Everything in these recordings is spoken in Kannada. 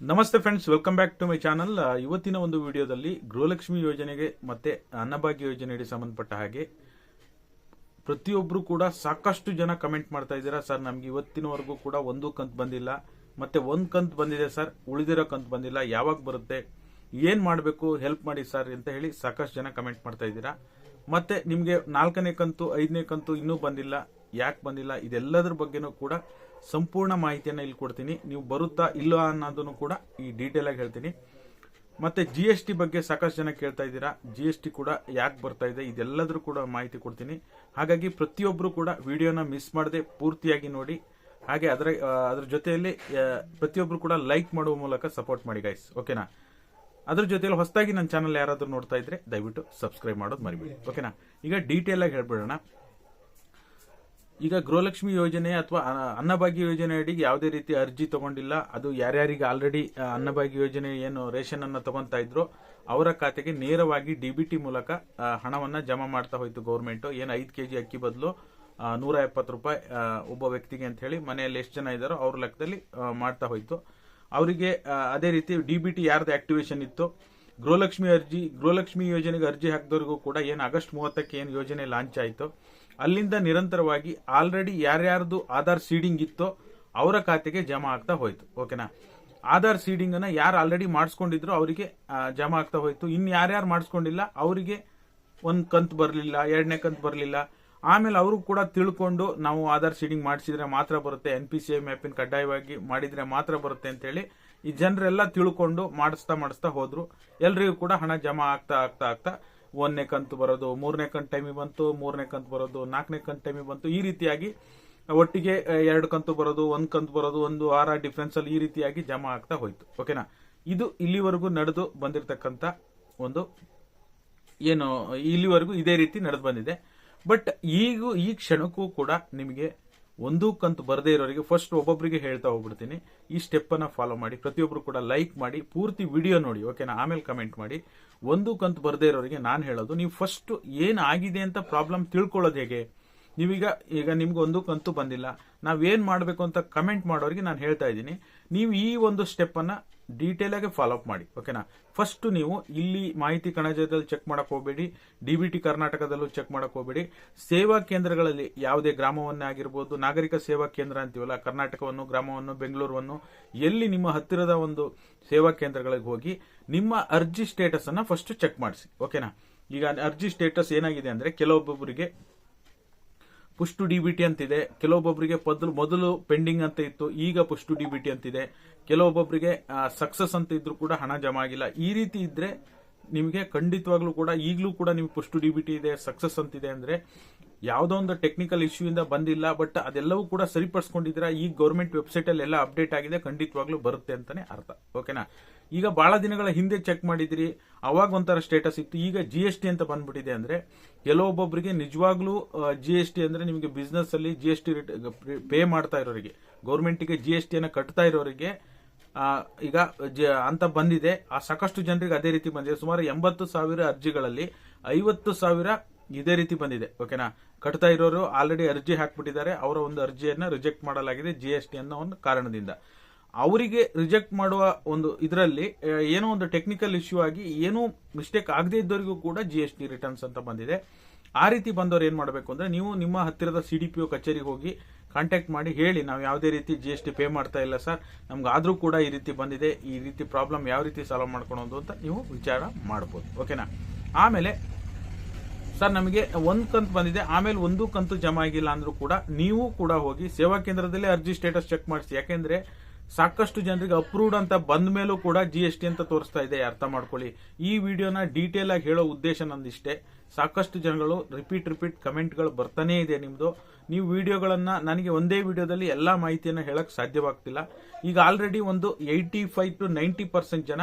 ನಮಸ್ತೆ friends welcome back to my channel ಇವತ್ತಿನ ಒಂದು ವಿಡಿಯೋದಲ್ಲಿ ಗೃಹಲಕ್ಷ್ಮಿ ಯೋಜನೆಗೆ ಮತ್ತೆ ಅನ್ನಭಾಗ್ಯ ಯೋಜನೆಗೆ ಸಂಬಂಧಪಟ್ಟ ಹಾಗೆ ಪ್ರತಿಯೊಬ್ಬರು ಕೂಡ ಸಾಕಷ್ಟು ಜನ ಕಮೆಂಟ್ ಮಾಡ್ತಾ ಇದ್ದೀರಾ. ಸರ್, ನಮಗೆ ಇವತ್ತಿನವರೆಗೂ ಕೂಡ ಒಂದು ಕಂತು ಬಂದಿಲ್ಲ. ಮತ್ತೆ ಒಂದು ಕಂತು ಬಂದಿದೆ ಸರ್, ಉಳಿದಿರೋ ಕಂತು ಬಂದಿಲ್ಲ. ಯಾವಾಗ ಬರುತ್ತೆ, ಏನು ಮಾಡಬೇಕು ಹೆಲ್ಪ್ ಮಾಡಿ ಸರ್ ಅಂತ ಹೇಳಿ ಸಾಕಷ್ಟು ಜನ ಕಮೆಂಟ್ ಮಾಡ್ತಾ ಇದ್ದೀರಾ. ಮತ್ತೆ ನಿಮಗೆ ನಾಲ್ಕನೇ ಕಂತು, ಐದನೇ ಕಂತು ಇನ್ನೂ ಬಂದಿಲ್ಲ. ಯಾಕೆ ಬಂದಿಲ್ಲ? ಇದೆಲ್ಲದ್ರ ಬಗ್ಗೆನೂ ಕೂಡ ಸಂಪೂರ್ಣ ಮಾಹಿತಿಯನ್ನು ಇಲ್ಲಿ ಕೊಡ್ತೀನಿ. ನೀವು ಬರುತ್ತಾ ಇಲ್ಲ ಅನ್ನೋದನ್ನು ಕೂಡ ಈ ಡೀಟೇಲ್ ಆಗಿ ಹೇಳ್ತೀನಿ. ಮತ್ತೆ ಜಿ ಎಸ್ ಟಿ ಬಗ್ಗೆ ಸಾಕಷ್ಟು ಜನ ಕೇಳ್ತಾ ಇದ್ದೀರಾ? ಜಿ ಎಸ್ ಟಿ ಕೂಡ ಯಾಕೆ ಬರ್ತಾ ಇದೆ? ಇದೆಲ್ಲದರೂ ಕೂಡ ಮಾಹಿತಿ ಕೊಡ್ತೀನಿ. ಹಾಗಾಗಿ ಪ್ರತಿಯೊಬ್ಬರು ಕೂಡ ವಿಡಿಯೋನ ಮಿಸ್ ಮಾಡದೆ ಪೂರ್ತಿಯಾಗಿ ನೋಡಿ. ಹಾಗೆ ಅದರ ಅದ್ರ ಜೊತೆಯಲ್ಲಿ ಪ್ರತಿಯೊಬ್ಬರು ಕೂಡ ಲೈಕ್ ಮಾಡುವ ಮೂಲಕ ಸಪೋರ್ಟ್ ಮಾಡಿ ಗೈಸ್ ಓಕೆನಾ ಅದ್ರ ಜೊತೆಯಲ್ಲಿ ಹೊಸದಾಗಿ ನನ್ನ ಚಾನಲ್ ಯಾರಾದರೂ ನೋಡ್ತಾ ಇದ್ರೆ ದಯವಿಟ್ಟು ಸಬ್ಸ್ಕ್ರೈಬ್ ಮಾಡೋದು ಮರಿಬೇಡಿ. ಓಕೆನಾ ಈಗ ಡೀಟೇಲ್ ಆಗಿ ಹೇಳ್ಬಿಡೋಣ. ಈಗ ಗೃಹಲಕ್ಷ್ಮಿ ಯೋಜನೆ ಅಥವಾ ಅನ್ನಭಾಗ್ಯ ಯೋಜನೆ ಅಡಿಗೆ ಯಾವುದೇ ರೀತಿ ಅರ್ಜಿ ತಗೊಂಡಿಲ್ಲ. ಅದು ಯಾರ್ಯಾರಿಗೆ ಆಲ್ರೆಡಿ ಅನ್ನಭಾಗ್ಯ ಯೋಜನೆ ಏನು ರೇಷನ್ ಅನ್ನ ತಗೊಂತಾ ಇದ್ರು ಅವರ ಖಾತೆಗೆ ನೇರವಾಗಿ ಡಿ ಬಿ ಟಿ ಮೂಲಕ ಹಣವನ್ನು ಜಮಾ ಮಾಡ್ತಾ ಹೋಯ್ತು ಗೌರ್ಮೆಂಟ್ ಏನು ಐದು ಕೆಜಿ ಅಕ್ಕಿ ಬದಲು ನೂರ ಎಪ್ಪತ್ತು ರೂಪಾಯಿ ಒಬ್ಬ ವ್ಯಕ್ತಿಗೆ ಅಂತ ಹೇಳಿ ಮನೆಯಲ್ಲಿ ಎಷ್ಟು ಜನ ಇದ್ದಾರೋ ಅವ್ರ ಲೆಕ್ಕದಲ್ಲಿ ಮಾಡ್ತಾ ಹೋಯ್ತು. ಅವರಿಗೆ ಅದೇ ರೀತಿ ಡಿ ಬಿ ಟಿ ಯಾರ್ದು ಆಕ್ಟಿವೇಶನ್ ಇತ್ತು? ಗೃಹಲಕ್ಷ್ಮಿ ಅರ್ಜಿ, ಗೃಹಲಕ್ಷ್ಮಿ ಯೋಜನೆಗೆ ಅರ್ಜಿ ಹಾಕಿದವರಿಗೂ ಕೂಡ ಏನು ಆಗಸ್ಟ್ ಮೂವತ್ತಕ್ಕೆ ಏನು ಯೋಜನೆ ಲಾಂಚ್ ಆಯಿತು? ಅಲ್ಲಿಂದ ನಿರಂತರವಾಗಿ ಆಲ್ರೆಡಿ ಯಾರ್ಯಾರದು ಆಧಾರ್ ಸೀಡಿಂಗ್ ಇತ್ತೋ ಅವರ ಖಾತೆಗೆ ಜಮಾ ಆಗ್ತಾ ಹೋಯ್ತು ಓಕೆನಾ ಆಧಾರ್ ಸೀಡಿಂಗ್ ಅನ್ನ ಯಾರು ಆಲ್ರೆಡಿ ಮಾಡಿಸ್ಕೊಂಡಿದ್ರು ಅವರಿಗೆ ಜಮಾ ಆಗ್ತಾ ಹೋಯ್ತು. ಇನ್ನು ಯಾರ್ಯಾರು ಮಾಡಿಸ್ಕೊಂಡಿಲ್ಲ ಅವರಿಗೆ ಒಂದು ಕಂತು ಬರಲಿಲ್ಲ, ಎರಡನೇ ಕಂತು ಬರಲಿಲ್ಲ. ಆಮೇಲೆ ಅವರು ಕೂಡ ತಿಳ್ಕೊಂಡು ನಾವು ಆಧಾರ್ ಸೀಡಿಂಗ್ ಮಾಡಿಸಿದ್ರೆ ಮಾತ್ರ ಬರುತ್ತೆ ಎನ್ ಪಿ ಸಿ ಐ ಮ್ಯಾಪಿನ ಕಡ್ಡಾಯವಾಗಿ ಮಾಡಿದ್ರೆ ಮಾತ್ರ ಬರುತ್ತೆ ಅಂತೇಳಿ ಈ ಜನರೆಲ್ಲ ತಿಳ್ಕೊಂಡು ಮಾಡಿಸ್ತಾ ಮಾಡಿಸ್ತಾ ಹೋದ್ರು. ಎಲ್ರಿಗೂ ಕೂಡ ಹಣ ಜಮಾ ಆಗ್ತಾ ಆಗ್ತಾ ಆಗ್ತಾ ಒಂದನೇ ಕಂತು ಬರೋದು, ಮೂರನೇ ಕಂತು ಟೈಮಿಗೆ ಬಂತು, ಮೂರನೇ ಕಂತು ಬರೋದು, ನಾಲ್ಕನೇ ಕಂತು ಟೈಮಿಗೆ ಬಂತು, ಈ ರೀತಿಯಾಗಿ ಒಟ್ಟಿಗೆ ಎರಡು ಕಂತು ಬರೋದು, ಒಂದು ಕಂತು ಬರೋದು, ಒಂದು ವಾರ ಡಿಫ್ರೆನ್ಸ್ ಅಲ್ಲಿ ಈ ರೀತಿಯಾಗಿ ಜಮಾ ಆಗ್ತಾ ಹೋಯ್ತು. ಓಕೆನಾ ಇದು ಇಲ್ಲಿವರೆಗೂ ನಡೆದು ಬಂದಿರತಕ್ಕಂತ ಒಂದು ಏನು, ಇಲ್ಲಿವರೆಗೂ ಇದೇ ರೀತಿ ನಡೆದು ಬಂದಿದೆ. ಬಟ್ ಈಗ, ಈ ಕ್ಷಣಕ್ಕೂ ಕೂಡ ನಿಮಗೆ ಒಂದು ಕಂತು ಬರದೇ ಇರೋರಿಗೆ ಫಸ್ಟ್ ಒಬ್ಬೊಬ್ಬರಿಗೆ ಹೇಳ್ತಾ ಹೋಗ್ಬಿಡ್ತೀನಿ. ಈ ಸ್ಟೆಪ್ಪನ್ನು ಫಾಲೋ ಮಾಡಿ ಪ್ರತಿಯೊಬ್ಬರು ಕೂಡ ಲೈಕ್ ಮಾಡಿ, ಪೂರ್ತಿ ವಿಡಿಯೋ ನೋಡಿ ಓಕೆನಾ ಆಮೇಲೆ ಕಮೆಂಟ್ ಮಾಡಿ. ಒಂದು ಕಂತು ಬರದೇ ಇರೋರಿಗೆ ನಾನು ಹೇಳೋದು, ನೀವು ಫಸ್ಟ್ ಆಗಿದೆ ಅಂತ ಪ್ರಾಬ್ಲಮ್ ತಿಳ್ಕೊಳ್ಳೋದು ಹೇಗೆ? ನೀವೀಗ, ಈಗ ನಿಮ್ಗೆ ಒಂದು ಕಂತು ಬಂದಿಲ್ಲ. ನಾವೇನು ಮಾಡಬೇಕು ಅಂತ ಕಮೆಂಟ್ ಮಾಡೋರಿಗೆ ನಾನು ಹೇಳ್ತಾ ಇದ್ದೀನಿ. ನೀವು ಈ ಒಂದು ಸ್ಟೆಪ್ ಅನ್ನ ಡೀಟೇಲ್ ಆಗಿ ಫಾಲೋ ಅಪ್ ಮಾಡಿ ಓಕೆನಾ ಫಸ್ಟ್ ನೀವು ಇಲ್ಲಿ ಮಾಹಿತಿ ಕಣಜದಲ್ಲಿ ಚೆಕ್ ಮಾಡಕ್ ಹೋಗಬೇಡಿ ಡಿಬಿಟಿ ಕರ್ನಾಟಕದಲ್ಲೂ ಚೆಕ್ ಮಾಡಕ್ ಹೋಗಬೇಡಿ. ಸೇವಾ ಕೇಂದ್ರಗಳಲ್ಲಿ ಯಾವುದೇ ಗ್ರಾಮವನ್ನೇ ಆಗಿರ್ಬೋದು, ನಾಗರಿಕ ಸೇವಾ ಕೇಂದ್ರ ಅಂತೀವಲ್ಲ, ಕರ್ನಾಟಕವನ್ನು, ಗ್ರಾಮವನ್ನು ಬೆಂಗಳೂರನ್ನು ಎಲ್ಲಿ ನಿಮ್ಮ ಹತ್ತಿರದ ಒಂದು ಸೇವಾ ಕೇಂದ್ರಗಳಿಗೆ ಹೋಗಿ ನಿಮ್ಮ ಅರ್ಜಿ ಸ್ಟೇಟಸ್ ಅನ್ನ ಫಸ್ಟ್ ಚೆಕ್ ಮಾಡಿಸಿ ಓಕೆನಾ ಈಗ ಅರ್ಜಿ ಸ್ಟೇಟಸ್ ಏನಾಗಿದೆ ಅಂದ್ರೆ ಕೆಲವೊಬ್ಬೊಬ್ಬರಿಗೆ ಪುಷ್ಟು ಡಿಬಿಟಿ ಅಂತಿದೆ ಕೆಲವೊಬ್ಬೊಬ್ಬರಿಗೆ ಮೊದಲು ಮೊದಲು ಪೆಂಡಿಂಗ್ ಅಂತ ಇತ್ತು, ಈಗ ಪುಷ್ಟು ಡಿಬಿಟಿ ಅಂತಿದೆ. ಕೆಲವೊಬ್ಬೊಬ್ಬರಿಗೆ ಸಕ್ಸಸ್ ಅಂತ ಇದ್ರು ಕೂಡ ಹಣ ಜಮಾ ಆಗಿಲ್ಲ. ಈ ರೀತಿ ಇದ್ರೆ ನಿಮಗೆ ಖಂಡಿತವಾಗ್ಲೂ ಕೂಡ, ಈಗಲೂ ಕೂಡ ನಿಮ್ಗೆ ಪುಷ್ಟು ಡಿಬಿಟಿ ಇದೆ ಸಕ್ಸಸ್ ಅಂತಿದೆ ಅಂದ್ರೆ ಯಾವುದೋ ಒಂದು ಟೆಕ್ನಿಕಲ್ ಇಶ್ಯೂ ಇಂದ ಬಂದಿಲ್ಲ ಬಟ್ ಅದೆಲ್ಲವೂ ಕೂಡ ಸರಿಪಡಿಸ್ಕೊಂಡಿದ್ದೀರಾ, ಈ ಗೌರ್ಮೆಂಟ್ ವೆಬ್ಸೈಟ್ ಅಲ್ಲಿ ಎಲ್ಲ ಅಪ್ಡೇಟ್ ಆಗಿದೆ, ಖಂಡಿತವಾಗ್ಲೂ ಬರುತ್ತೆ ಅಂತಾನೆ ಅರ್ಥ. ಓಕೆನಾ ಈಗ ಬಹಳ ದಿನಗಳ ಹಿಂದೆ ಚೆಕ್ ಮಾಡಿದ್ರಿ, ಅವಾಗ ಒಂಥರ ಸ್ಟೇಟಸ್ ಇತ್ತು. ಈಗ ಜಿ ಎಸ್ ಟಿ ಅಂತ ಬಂದ್ಬಿಟ್ಟಿದೆ ಅಂದ್ರೆ ಕೆಲವೊಬ್ಬೊಬ್ಬರಿಗೆ ನಿಜವಾಗ್ಲೂ ಜಿ ಎಸ್ ಟಿ ಅಂದ್ರೆ ನಿಮಗೆ ಬಿಸ್ನೆಸ್ ಅಲ್ಲಿ ಜಿ ಎಸ್ ಟಿ ಪೇ ಮಾಡ್ತಾ ಇರೋರಿಗೆ ಗೌರ್ಮೆಂಟ್ಗೆ ಜಿ ಎಸ್ ಟಿ ಅನ್ನ ಕಟ್ತಾ ಇರೋರಿಗೆ ಈಗ ಅಂತ ಬಂದಿದೆ. ಆ, ಸಾಕಷ್ಟು ಜನರಿಗೆ ಅದೇ ರೀತಿ ಬಂದಿದೆ. ಸುಮಾರು ಎಂಬತ್ತು ಸಾವಿರ ಅರ್ಜಿಗಳಲ್ಲಿ ಐವತ್ತು ಸಾವಿರ ಇದೇ ರೀತಿ ಬಂದಿದೆ. ಓಕೆನಾ ಕಟ್ತಾ ಇರೋರು ಆಲ್ರೆಡಿ ಅರ್ಜಿ ಹಾಕ್ಬಿಟ್ಟಿದ್ದಾರೆ. ಅವರ ಒಂದು ಅರ್ಜಿಯನ್ನ ರಿಜೆಕ್ಟ್ ಮಾಡಲಾಗಿದೆ ಜಿ ಎಸ್ ಟಿ ಅನ್ನೋ ಒಂದು ಕಾರಣದಿಂದ. ಅವರಿಗೆ ರಿಜೆಕ್ಟ್ ಮಾಡುವ ಒಂದು ಇದರಲ್ಲಿ ಏನೋ ಒಂದು ಟೆಕ್ನಿಕಲ್ ಇಶ್ಯೂ ಆಗಿ ಏನೂ ಮಿಸ್ಟೇಕ್ ಆಗದೇ ಇದ್ದವರಿಗೂ ಕೂಡ ಜಿ ಎಸ್ ಟಿ ರಿಟರ್ನ್ಸ್ ಅಂತ ಬಂದಿದೆ. ಆ ರೀತಿ ಬಂದವರು ಏನ್ ಮಾಡಬೇಕು ಅಂದ್ರೆ, ನೀವು ನಿಮ್ಮ ಹತ್ತಿರದ ಸಿ ಡಿ ಪಿ ಕಚೇರಿಗೆ ಹೋಗಿ ಕಾಂಟ್ಯಾಕ್ಟ್ ಮಾಡಿ ಹೇಳಿ, ನಾವು ಯಾವುದೇ ರೀತಿ ಜಿ ಎಸ್ ಟಿ ಪೇ ಮಾಡ್ತಾ ಇಲ್ಲ ಸರ್ ನಮ್ಗೆ ಆದ್ರೂ ಕೂಡ ಈ ರೀತಿ ಬಂದಿದೆ, ಈ ರೀತಿ ಪ್ರಾಬ್ಲಮ್ ಯಾವ ರೀತಿ ಸಾಲ್ವ್ ಮಾಡ್ಕೊಳೋದು ಅಂತ ನೀವು ವಿಚಾರ ಮಾಡ್ಬೋದು ಓಕೆನಾ ಆಮೇಲೆ ಸರ್ ನಮಗೆ ಒಂದು ಕಂತು ಬಂದಿದೆ, ಆಮೇಲೆ ಒಂದು ಕಂತು ಜಮಾ ಆಗಿಲ್ಲ ಅಂದರೂ ಕೂಡ ನೀವು ಕೂಡ ಹೋಗಿ ಸೇವಾ ಕೇಂದ್ರದಲ್ಲೇ ಅರ್ಜಿ ಸ್ಟೇಟಸ್ ಚೆಕ್ ಮಾಡಿಸಿ, ಯಾಕೆಂದರೆ ಸಾಕಷ್ಟು ಜನರಿಗೆ ಅಪ್ರೂವ್ಡ್ ಅಂತ ಬಂದ ಮೇಲೂ ಕೂಡ ಜಿ ಎಸ್ ಟಿ ಅಂತ ತೋರಿಸ್ತಾ ಇದೆ, ಅರ್ಥ ಮಾಡ್ಕೊಳ್ಳಿ. ಈ ವಿಡಿಯೋನ ಡೀಟೇಲ್ ಆಗಿ ಹೇಳೋ ಉದ್ದೇಶ ನಂದಿಷ್ಟೇ. ಸಾಕಷ್ಟು ಜನಗಳು ರಿಪೀಟ್ ರಿಪೀಟ್ ಕಮೆಂಟ್ಗಳು ಬರ್ತಾನೇ ಇದೆ ನಿಮ್ದು. ನೀವು ವಿಡಿಯೋಗಳನ್ನು ನನಗೆ ಒಂದೇ ವಿಡಿಯೋದಲ್ಲಿ ಎಲ್ಲಾ ಮಾಹಿತಿಯನ್ನು ಹೇಳಕ್ ಸಾಧ್ಯವಾಗ್ತಿಲ್ಲ. ಈಗ ಆಲ್ರೆಡಿ ಒಂದು eighty five to ninety percent ಜನ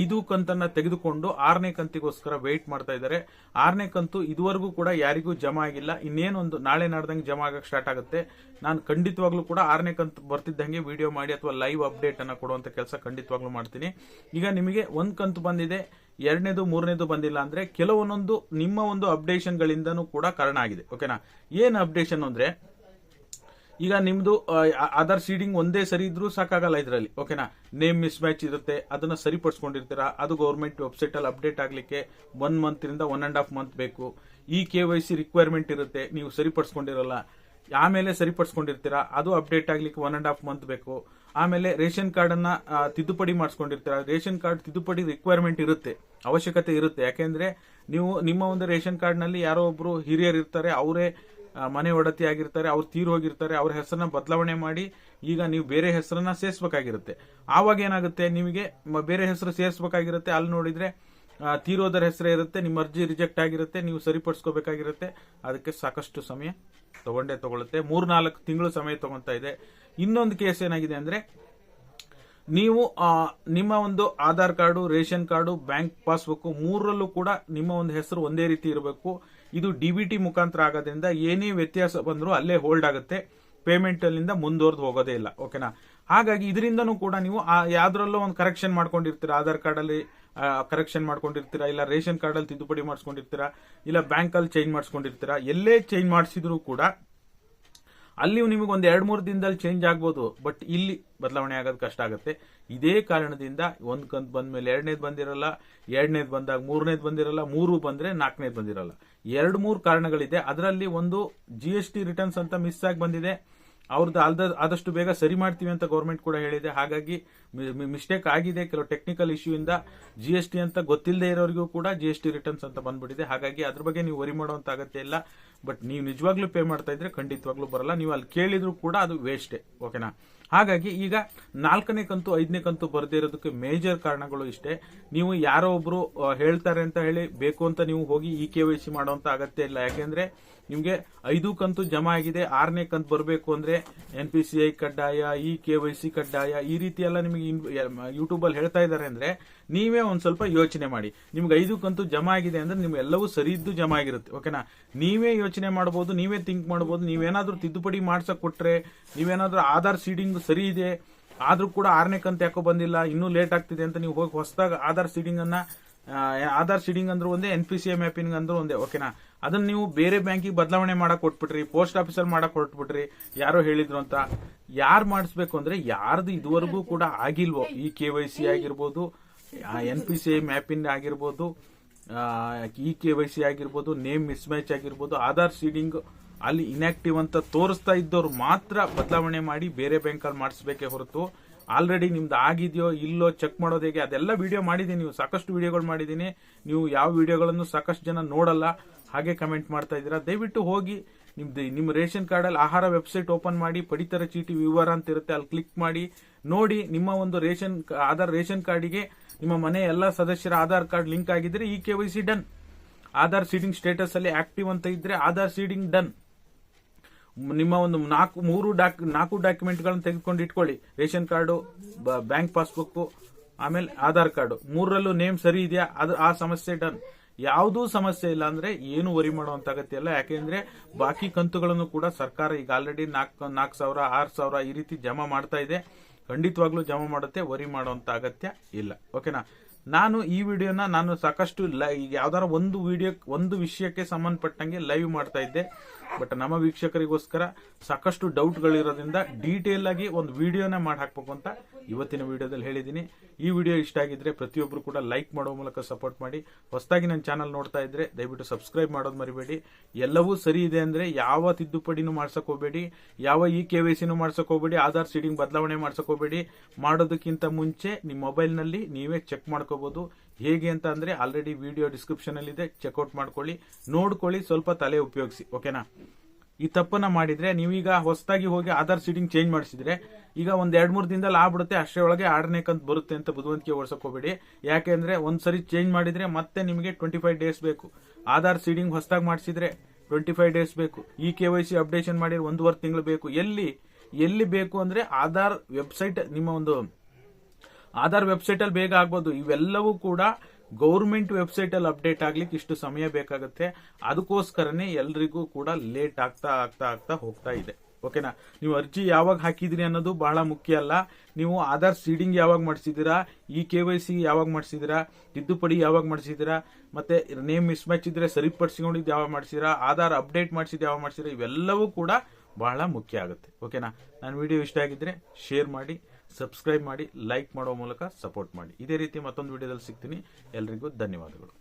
ಐದು ಕಂತನ್ನ ತೆಗೆದುಕೊಂಡು ಆರನೇ ಕಂತಿಗೋಸ್ಕರ ವೇಟ್ ಮಾಡ್ತಾ ಇದ್ದಾರೆ. ಆರನೇ ಕಂತು ಇದುವರೆಗೂ ಕೂಡ ಯಾರಿಗೂ ಜಮಾ ಆಗಿಲ್ಲ. ಇನ್ನೇನೊಂದು ನಾಳೆ ನಾಡ್ದಂಗೆ ಜಮಾ ಆಗಕ್ಕೆ ಸ್ಟಾರ್ಟ್ ಆಗುತ್ತೆ. ನಾನು ಖಂಡಿತವಾಗ್ಲೂ ಕೂಡ ಆರನೇ ಕಂತು ಬರ್ತಿದ್ದಂಗೆ ವಿಡಿಯೋ ಮಾಡಿ ಅಥವಾ ಲೈವ್ ಅಪ್ಡೇಟ್ ಅನ್ನು ಕೊಡುವಂತ ಕೆಲಸ ಖಂಡಿತವಾಗ್ಲೂ ಮಾಡ್ತೀನಿ. ಈಗ ನಿಮಗೆ ಒಂದು ಕಂತು ಬಂದಿದೆ, ಎರಡನೇದು, ಮೂರನೇದು ಬಂದಿಲ್ಲ ಅಂದ್ರೆ ಕೆಲವೊಂದೊಂದು ನಿಮ್ಮ ಒಂದು ಅಪ್ಡೇಷನ್ ಗಳಿಂದನೂ ಕೂಡ ಕಾರಣ ಆಗಿದೆ. ಓಕೆನಾ ಏನ್ ಅಪ್ಡೇಷನ್ ಅಂದ್ರೆ ಈಗ ಆ- ಆಧಾರ್ ಸೀಡಿಂಗ್ ಒಂದೇ ಸರಿ ಇದ್ರೂ ಸಾಕಾಗಲ್ಲ ಇದರಲ್ಲಿ ಓಕೆನಾ ನೇಮ್ ಮಿಸ್ ಮ್ಯಾಚ್ ಇರುತ್ತೆ, ಅದನ್ನ ಸರಿಪಡಿಸ್ಕೊಂಡಿರ್ತೀರ? ಅದು ಗೌರ್ಮೆಂಟ್ ವೆಬ್ಸೈಟ್ ಅಲ್ಲಿ ಅಪ್ಡೇಟ್ ಆಗ್ಲಿಕ್ಕೆ ಒನ್ ಮಂತ್ ಇಂದ ಒನ್ ಅಂಡ್ ಹಾಫ್ ಮಂತ್ ಬೇಕು. E K Y C requirement ಇರುತ್ತೆ, ನೀವು ಸರಿಪಡಿಸ್ಕೊಂಡಿರಲ್ಲ. ಆಮೇಲೆ ಸರಿಪಡಿಸ್ಕೊಂಡಿರ್ತೀರ? ಅದು ಅಪ್ಡೇಟ್ ಆಗ್ಲಿಕ್ಕೆ ಒನ್ ಅಂಡ್ ಹಾಫ್ ಮಂತ್ ಬೇಕು. ಆಮೇಲೆ ರೇಷನ್ ಕಾರ್ಡ್ ಅನ್ನ ತಿದ್ದುಪಡಿ ಮಾಡಿಸ್ಕೊಂಡಿರ್ತೀರ? ರೇಷನ್ ಕಾರ್ಡ್ ತಿದ್ದುಪಡಿ ರಿಕ್ವೈರ್ಮೆಂಟ್ ಇರುತ್ತೆ, ಅವಶ್ಯಕತೆ ಇರುತ್ತೆ. ಯಾಕೆಂದ್ರೆ ನೀವು, ನಿಮ್ಮ ಒಂದು ರೇಷನ್ ಕಾರ್ಡ್ನಲ್ಲಿ ಯಾರೋ ಒಬ್ರು ಹಿರಿಯರು ಇರ್ತಾರೆ ಅವರೇ ಮನೆ ಒಡತಿ ಆಗಿರ್ತಾರೆ, ಅವ್ರು ತೀರ್ ಹೋಗಿರ್ತಾರೆ, ಅವ್ರ ಹೆಸರನ್ನ ಬದಲಾವಣೆ ಮಾಡಿ ಈಗ ನೀವು ಬೇರೆ ಹೆಸರನ್ನ ಸೇರಿಸಬೇಕಾಗಿರುತ್ತೆ. ಆವಾಗ ಏನಾಗುತ್ತೆ? ನಿಮಗೆ ಬೇರೆ ಹೆಸರು ಸೇರಿಸಬೇಕಾಗಿರುತ್ತೆ. ಅಲ್ಲಿ ನೋಡಿದ್ರೆ ತೀರೋದರ ಹೆಸರೇ ಇರುತ್ತೆ, ನಿಮ್ಮ ಅರ್ಜಿ ರಿಜೆಕ್ಟ್ ಆಗಿರುತ್ತೆ, ನೀವು ಸರಿಪಡಿಸ್ಕೋಬೇಕಾಗಿರುತ್ತೆ. ಅದಕ್ಕೆ ಸಾಕಷ್ಟು ಸಮಯ ತಗೊಂಡೇ ತಗೊಳುತ್ತೆ. ಮೂರ್ನಾಲ್ಕು ತಿಂಗಳು ಸಮಯ ತಗೊಂತಾ ಇದೆ. ಇನ್ನೊಂದು ಕೇಸ್ ಏನಾಗಿದೆ ಅಂದ್ರೆ, ನೀವು ನಿಮ್ಮ ಒಂದು Aadhaar card, ration card, bank passbook ಮೂರರಲ್ಲೂ ಕೂಡ ನಿಮ್ಮ ಒಂದು ಹೆಸರು ಒಂದೇ ರೀತಿ ಇರಬೇಕು. ಇದು ಡಿಬಿಟಿ ಮುಖಾಂತರ ಆಗೋದ್ರಿಂದ ಏನೇ ವ್ಯತ್ಯಾಸ ಬಂದರೂ ಅಲ್ಲೇ ಹೋಲ್ಡ್ ಆಗುತ್ತೆ. ಪೇಮೆಂಟ್ ಅಲ್ಲಿಂದ ಮುಂದುವರೆದು ಹೋಗೋದೇ ಇಲ್ಲ. ಓಕೆನಾ ಹಾಗಾಗಿ ಇದರಿಂದನೂ ಕೂಡ ನೀವು ಆ ಯಾವ್ದ್ರಲ್ಲೋ ಒಂದು ಕರೆಕ್ಷನ್ ಮಾಡ್ಕೊಂಡಿರ್ತೀರಾ, ಆಧಾರ್ ಕಾರ್ಡ್ ಅಲ್ಲಿ ಕರೆಕ್ಷನ್ ಮಾಡ್ಕೊಂಡಿರ್ತೀರಾ, ಇಲ್ಲ ರೇಷನ್ ಕಾರ್ಡ್ ಅಲ್ಲಿ ತಿದ್ದುಪಡಿ ಮಾಡಿಸ್ಕೊಂಡಿರ್ತೀರಾ, ಇಲ್ಲ ಬ್ಯಾಂಕ್ ಅಲ್ಲಿ ಚೇಂಜ್ ಮಾಡಿಸ್ಕೊಂಡಿರ್ತೀರಾ, ಎಲ್ಲೇ ಚೇಂಜ್ ಮಾಡಿಸಿದ್ರು ಕೂಡ ಅಲ್ಲಿ ನಿಮಗೆ ಒಂದು ಎರಡು ಮೂರು ದಿನದಲ್ಲಿ ಚೇಂಜ್ ಆಗ್ಬೋದು. ಬಟ್ ಇಲ್ಲಿ ಬದಲಾವಣೆ ಆಗೋದು ಕಷ್ಟ ಆಗುತ್ತೆ. ಇದೇ ಕಾರಣದಿಂದ ಒಂದ್ ಕಂತ್ ಬಂದ್ಮೇಲೆ ಎರಡನೇದು ಬಂದಿರಲ್ಲ, ಎರಡನೇದು ಬಂದಾಗ ಮೂರನೇದು ಬಂದಿರಲ್ಲ, ಮೂರು ಬಂದ್ರೆ ನಾಲ್ಕನೇದು ಬಂದಿರಲ್ಲ. ಎರಡು ಮೂರು ಕಾರಣಗಳಿದೆ. ಅದರಲ್ಲಿ ಒಂದು ಜಿ ಎಸ್ ಟಿ ರಿಟರ್ನ್ಸ್ ಅಂತ ಮಿಸ್ ಆಗಿ ಬಂದಿದೆ. ಅವ್ರದ್ದು ಅಲ್ದ ಆದಷ್ಟು ಬೇಗ ಸರಿ ಮಾಡ್ತೀವಿ ಅಂತ ಗೌರ್ಮೆಂಟ್ ಕೂಡ ಹೇಳಿದೆ. ಹಾಗಾಗಿ ಮಿಸ್ಟೇಕ್ ಆಗಿದೆ. ಕೆಲವು ಟೆಕ್ನಿಕಲ್ ಇಶ್ಯೂ ಇಂದ ಜಿ ಎಸ್ ಟಿ ಅಂತ ಗೊತ್ತಿಲ್ಲದೆ ಇರೋರಿಗೂ ಕೂಡ ಜಿ ಎಸ್ ಟಿ ರಿಟರ್ನ್ಸ್ ಅಂತ ಬಂದ್ಬಿಟ್ಟಿದೆ. ಹಾಗಾಗಿ ಅದ್ರ ಬಗ್ಗೆ ನೀವು ವರಿ ಮಾಡುವಂತ ಅಗತ್ಯ ಇಲ್ಲ. ಬಟ್ ನೀವು ನಿಜವಾಗ್ಲೂ ಪೇ ಮಾಡ್ತಾ ಇದ್ರೆ ಖಂಡಿತವಾಗ್ಲೂ ಬರಲ್ಲ. ನೀವು ಅಲ್ಲಿ ಕೇಳಿದ್ರು ಕೂಡ ಅದು ವೇಸ್ಟೇ ಓಕೆನಾ ಹಾಗಾಗಿ ಈಗ ನಾಲ್ಕನೇ ಕಂತು, ಐದನೇ ಕಂತು ಬರದೇ ಇರೋದಕ್ಕೆ ಮೇಜರ್ ಕಾರಣಗಳು ಇಷ್ಟೇ. ನೀವು ಯಾರೋ ಒಬ್ರು ಹೇಳ್ತಾರೆ ಅಂತ ಹೇಳಿ ಬೇಕು ಅಂತ ನೀವು ಹೋಗಿ ಇ ಕೆ ವೈ ಸಿ ಮಾಡುವಂತ ಅಗತ್ಯ ಇಲ್ಲ. ಯಾಕೆಂದ್ರೆ ನಿಮ್ಗೆ ಐದು ಕಂತು ಜಮಾ ಆಗಿದೆ ಆರನೇ ಕಂತು ಬರಬೇಕು ಅಂದ್ರೆ ಎನ್ ಪಿ ಸಿ ಐ ಕಡ್ಡಾಯ ಇ ಕೆ ವೈ ಸಿ ಕಡ್ಡಾಯ ಈ ರೀತಿ ಎಲ್ಲ ನಿಮಗೆ ಯೂಟ್ಯೂಬ್ ಅಲ್ಲಿ ಹೇಳ್ತಾ ಇದ್ದಾರೆ ಅಂದ್ರೆ ನೀವೇ ಒಂದ್ ಸ್ವಲ್ಪ ಯೋಚನೆ ಮಾಡಿ. ನಿಮ್ಗೆ ಐದು ಕಂತು ಜಮಾ ಆಗಿದೆ ಅಂದ್ರೆ ನಿಮ್ಗೆ ಎಲ್ಲವೂ ಸರಿ ಇದ್ದು ಜಮಾ ಆಗಿರುತ್ತೆ ಓಕೆನಾ ನೀವೇ ಯೋಚನೆ ಮಾಡಬಹುದು ನೀವೇ ಥಿಂಕ್ ಮಾಡಬಹುದು ನೀವೇನಾದ್ರೂ ತಿದ್ದುಪಡಿ ಮಾಡ್ಸಕ್ ಕೊಟ್ರೆ ನೀವೇನಾದ್ರೂ ಆಧಾರ್ ಸೀಡಿಂಗ್ ಸರಿ ಇದೆ ಆದ್ರೂ ಕೂಡ ಆರನೇ ಕಂತು ಯಾಕೋ ಬಂದಿಲ್ಲ ಇನ್ನೂ ಲೇಟ್ ಆಗ್ತಿದೆ ಅಂತ ನೀವು ಹೋಗಿ ಹೊಸದಾಗ ಆಧಾರ್ ಸೀಡಿಂಗ್ ಅನ್ನ ಆ, ಆಧಾರ್ ಸೀಡಿಂಗ್ ಅಂದ್ರೆ ಒಂದೇ N P C A mapping ಅಂದ್ರೆ ಒಂದೇ ಓಕೆನಾ ಅದನ್ನ ನೀವು ಬೇರೆ ಬ್ಯಾಂಕಿಗೆ ಬದಲಾವಣೆ ಮಾಡಕ್ ಕೊಟ್ಬಿಟ್ರಿ ಪೋಸ್ಟ್ ಆಫೀಸಲ್ಲಿ ಮಾಡಕ್ ಕೊಟ್ಬಿಟ್ರಿ, ಯಾರೋ ಹೇಳಿದ್ರು ಅಂತ. ಯಾರು ಮಾಡಿಸ್ಬೇಕು ಅಂದ್ರೆ ಯಾರ್ದು ಇದುವರೆಗೂ ಕೂಡ ಆಗಿಲ್ವೋ, ಈ ಕೆ ವೈ ಸಿ ಆಗಿರ್ಬೋದು N P C I mapping ಆಗಿರ್ಬೋದು ಇ ಕೆ ವೈ ಸಿ ಆಗಿರ್ಬೋದು ನೇಮ್ ಮಿಸ್ ಮ್ಯಾಚ್ ಆಗಿರ್ಬೋದು, ಆಧಾರ್ ಸೀಡಿಂಗ್ ಅಲ್ಲಿ ಇನ್ಆಕ್ಟಿವ್ ಅಂತ ತೋರಿಸ್ತಾ ಇದ್ದವ್ರು ಮಾತ್ರ ಬದಲಾವಣೆ ಮಾಡಿ ಬೇರೆ ಬ್ಯಾಂಕಲ್ಲಿ ಮಾಡಿಸ್ಬೇಕೇ ಹೊರತು ಆಲ್ರೆಡಿ ನಿಮ್ದು ಆಗಿದೆಯೋ ಇಲ್ಲೋ ಚೆಕ್ ಮಾಡೋದು ಹೇಗೆ? ಅದೆಲ್ಲ ವಿಡಿಯೋ ಮಾಡಿದ್ದೀನಿ. ನೀವು ಸಾಕಷ್ಟು ವಿಡಿಯೋಗಳು ಮಾಡಿದ್ದೀನಿ. ನೀವು ಯಾವ ವಿಡಿಯೋಗಳನ್ನು ಸಾಕಷ್ಟು ಜನ ನೋಡಲ್ಲ, ಹಾಗೆ ಕಮೆಂಟ್ ಮಾಡ್ತಾ ಇದ್ದೀರಾ? ದಯವಿಟ್ಟು ಹೋಗಿ ನಿಮ್ದು, ನಿಮ್ಮ ರೇಷನ್ ಕಾರ್ಡಲ್ಲಿ ಆಹಾರ ವೆಬ್ಸೈಟ್ ಓಪನ್ ಮಾಡಿ, ಪಡಿತರ ಚೀಟಿ ವಿವರ ಅಂತ ಇರುತ್ತೆ, ಅಲ್ಲಿ ಕ್ಲಿಕ್ ಮಾಡಿ, ನೋಡಿ ನಿಮ್ಮ ಒಂದು ರೇಷನ್, ಆಧಾರ್, ರೇಷನ್ ಕಾರ್ಡಿಗೆ ನಿಮ್ಮ ಮನೆ ಎಲ್ಲ ಸದಸ್ಯರ ಆಧಾರ್ ಕಾರ್ಡ್ ಲಿಂಕ್ ಆಗಿದ್ರೆ E K Y done Aadhaar seeding status ಅಲ್ಲಿ ಆಕ್ಟಿವ್ ಅಂತ ಇದ್ರೆ ಆಧಾರ್ ಸೀಡಿಂಗ್ ಡನ್ ನಿಮ್ಮ ಒಂದು ನಾಲ್ಕು, ಮೂರು ಡಾಕ್ ನಾಲ್ಕು ಡಾಕ್ಯುಮೆಂಟ್ಗಳನ್ನು ತೆಗೆದುಕೊಂಡು ಇಟ್ಕೊಳ್ಳಿ. ರೇಷನ್ ಕಾರ್ಡು ಬ್ಯಾಂಕ್ ಪಾಸ್ಬುಕ್, ಆಮೇಲೆ ಆಧಾರ್ ಕಾರ್ಡು. ಮೂರರಲ್ಲೂ ನೇಮ್ ಸರಿ ಇದೆಯಾ? ಅದು ಆ ಸಮಸ್ಯೆ ಡನ್. ಯಾವುದೂ ಸಮಸ್ಯೆ ಇಲ್ಲ ಅಂದ್ರೆ ಏನು ವರಿ ಮಾಡುವಂತ ಅಗತ್ಯ ಇಲ್ಲ. ಯಾಕೆಂದ್ರೆ ಬಾಕಿ ಕಂತುಗಳನ್ನು ಕೂಡ ಸರ್ಕಾರ ಈಗ ಆಲ್ರೆಡಿ ನಾಲ್ಕು ನಾಲ್ಕು ಸಾವಿರ, ಆರು ಸಾವಿರ ಈ ರೀತಿ ಜಮಾ ಮಾಡ್ತಾ ಇದೆ. ಖಂಡಿತವಾಗ್ಲೂ ಜಮಾ ಮಾಡುತ್ತೆ, ವರಿ ಮಾಡುವಂಥ ಅಗತ್ಯ ಇಲ್ಲ. ಓಕೆನಾ? ನಾನು ಈ ವಿಡಿಯೋನ ನಾನು ಸಾಕಷ್ಟು ಯಾವ್ದಾರ ಒಂದು ವಿಡಿಯೋ, ಒಂದು ವಿಷಯಕ್ಕೆ ಸಂಬಂಧಪಟ್ಟಂಗೆ ಲೈವ್ ಮಾಡ್ತಾ ಇದ್ದೆ. ಬಟ್ ನಮ್ಮ ವೀಕ್ಷಕರಿಗೋಸ್ಕರ ಸಾಕಷ್ಟು ಡೌಟ್ಗಳಿರೋದ್ರಿಂದ ಡೀಟೇಲ್ ಆಗಿ ಒಂದು ವಿಡಿಯೋನ ಮಾಡಿ ಹಾಕ್ಬೇಕು ಅಂತ ಇವತ್ತಿನ ವಿಡಿಯೋದಲ್ಲಿ ಹೇಳಿದ್ದೀನಿ. ಈ ವಿಡಿಯೋ ಇಷ್ಟ ಆಗಿದ್ರೆ ಪ್ರತಿಯೊಬ್ಬರು ಕೂಡ ಲೈಕ್ ಮಾಡೋ ಮೂಲಕ ಸಪೋರ್ಟ್ ಮಾಡಿ. ಹೊಸದಾಗಿ ನನ್ನ ಚಾನಲ್ ನೋಡ್ತಾ ಇದ್ರೆ ದಯವಿಟ್ಟು ಸಬ್ಸ್ಕ್ರೈಬ್ ಮಾಡೋದು ಮರಿಬೇಡಿ. ಎಲ್ಲವೂ ಸರಿ ಇದೆ ಅಂದ್ರೆ ಯಾವ ತಿದ್ದುಪಡಿನೂ ಮಾಡ್ಸಕ್ ಹೋಗಬೇಡಿ. ಯಾವ ಇ ಕೆ ವೈ ಸಿನೂ ಮಾಡ್ಸಕ್ ಹೋಗಬೇಡಿ. ಆಧಾರ್ ಸೀಡಿಂಗ್ ಬದಲಾವಣೆ ಮಾಡ್ಸಕ್ ಹೋಗಬೇಡಿ. ಮಾಡೋದಕ್ಕಿಂತ ಮುಂಚೆ ನಿಮ್ಮ ಮೊಬೈಲ್ನಲ್ಲಿ ನೀವೇ ಚೆಕ್ ಮಾಡ್ಕೋಬಹುದು ಹೇಗೆ ಅಂತ ಅಂದ್ರೆ ಆಲ್ರೆಡಿ ವಿಡಿಯೋ ಡಿಸ್ಕ್ರಿಪ್ಷನ್ ಅಲ್ಲಿ ಇದೆ. ಚೆಕ್ಔಟ್ ಮಾಡ್ಕೊಳ್ಳಿ. ನೋಡ್ಕೊಳ್ಳಿ, ಸ್ವಲ್ಪ ತಲೆ ಉಪಯೋಗಿಸಿ. ಓಕೆನಾ ಈ ತಪ್ಪನ್ನ ಮಾಡಿದ್ರೆ ನೀವೀಗ ಹೊಸದಾಗಿ ಹೋಗಿ ಆಧಾರ್ ಸೀಟಿಂಗ್ ಚೇಂಜ್ ಮಾಡಿಸಿದ್ರೆ ಈಗ ಒಂದ್ ಎರಡ್ ಮೂರು ದಿನದಲ್ಲಿ ಆಗ್ಬಿಡುತ್ತೆ. ಅಷ್ಟೇ ಒಳಗೆ ಆರನೇ ಅಂತ ಬರುತ್ತೆ ಅಂತ ಬುದ್ಧಿವಂತಿಕೆ ಓಡಿಸಕ್ ಹೋಗ್ಬೇಡಿ. ಯಾಕೆಂದ್ರೆ ಒಂದ್ಸರಿ ಚೇಂಜ್ ಮಾಡಿದ್ರೆ ಮತ್ತೆ ನಿಮಗೆ ಟ್ವೆಂಟಿ ಫೈವ್ ಡೇಸ್ ಬೇಕು. ಆಧಾರ್ ಸೀಡಿಂಗ್ ಹೊಸದಾಗಿ ಮಾಡಿಸಿದ್ರೆ ಟ್ವೆಂಟಿ ಫೈವ್ ಡೇಸ್ ಬೇಕು. E K Y C updation ಮಾಡಿ ಒಂದೂವರೆ ತಿಂಗಳು ಬೇಕು. ಎಲ್ಲಿ? ಎಲ್ಲಿ ಬೇಕು ಅಂದ್ರೆ ಆಧಾರ್ ವೆಬ್ಸೈಟ್ ನಿಮ್ಮ ಒಂದು ಆಧಾರ್ ವೆಬ್ಸೈಟ್ ಅಲ್ಲಿ ಬೇಗ ಆಗ್ಬೋದು. ಇವೆಲ್ಲವೂ ಕೂಡ ಗೌರ್ಮೆಂಟ್ ವೆಬ್ಸೈಟ್ ಅಲ್ಲಿ ಅಪ್ಡೇಟ್ ಆಗ್ಲಿಕ್ಕೆ ಇಷ್ಟು ಸಮಯ ಬೇಕಾಗುತ್ತೆ. ಅದಕ್ಕೋಸ್ಕರನೇ ಎಲ್ರಿಗೂ ಕೂಡ ಲೇಟ್ ಆಗ್ತಾ ಆಗ್ತಾ ಆಗ್ತಾ ಹೋಗ್ತಾ ಇದೆ. ಓಕೆನಾ ನೀವು ಅರ್ಜಿ ಯಾವಾಗ ಹಾಕಿದ್ರಿ ಅನ್ನೋದು ಬಹಳ ಮುಖ್ಯ ಅಲ್ಲ. ನೀವು ಆಧಾರ್ ಸೀಡಿಂಗ್ ಯಾವಾಗ ಮಾಡಿಸಿದ್ದೀರಾ? ಈ ಕೆ ವೈ ಸಿ ಯಾವಾಗ ಮಾಡಿಸಿದಿರಾ ತಿದ್ದುಪಡಿ ಯಾವಾಗ ಮಾಡಿಸಿದಿರಾ ಮತ್ತೆ ನೇಮ್ ಮಿಸ್ ಮ್ಯಾಚ್ ಇದ್ರೆ ಸರಿಪಡಿಸಿಕೊಂಡಿದ್ದು ಯಾವಾಗ ಮಾಡಿಸಿದಿರಾ ಆಧಾರ್ ಅಪ್ಡೇಟ್ ಮಾಡಿಸಿದ್ದು ಯಾವಾಗ ಮಾಡಿಸಿದ್ರೆ ಇವೆಲ್ಲವೂ ಕೂಡ ಬಹಳ ಮುಖ್ಯ ಆಗುತ್ತೆ. ಓಕೆನಾ ನನ್ನ ವಿಡಿಯೋ ಇಷ್ಟ ಆಗಿದ್ರೆ ಶೇರ್ ಮಾಡಿ. ಸಬ್ಸ್ಕ್ರೈಬ್ ಮಾಡಿ ಲೈಕ್ ಮಾಡುವ ಮೂಲಕ ಸಪೋರ್ಟ್ ಮಾಡಿ. ಇದೇ ರೀತಿ ಮತ್ತೊಂದು ವಿಡಿಯೋದಲ್ಲಿ ಸಿಗ್ತೀನಿ. ಎಲ್ರಿಗೂ ಧನ್ಯವಾದಗಳು.